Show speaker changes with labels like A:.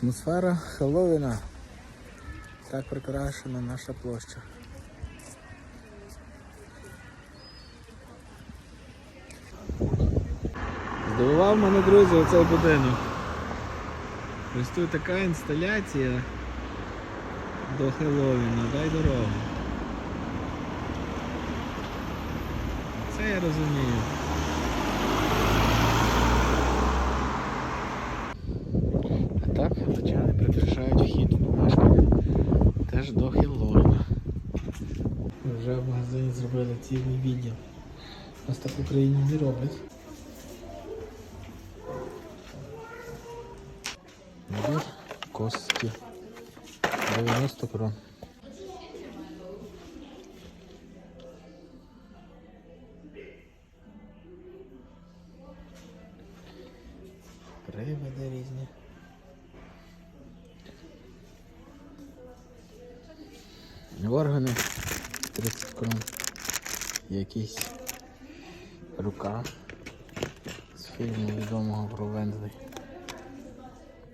A: Атмосфера Хеллоуіна. Так прикрашена наша площа. Здивував мене, друзі, оцей будинок. Ось тут така інсталяція до Хеллоуіна, дай дорогу. Це я розумію. Так глядачани прикрашають вхід в помешкання теж до Хеллоуіна. Вже в магазині зробили цілий відділ. Нас так в Україні не роблять. Набір кості. 90 крон. Приводи різні. Органи 30 крон. Якийсь рука з фільму відомого про Вензлей.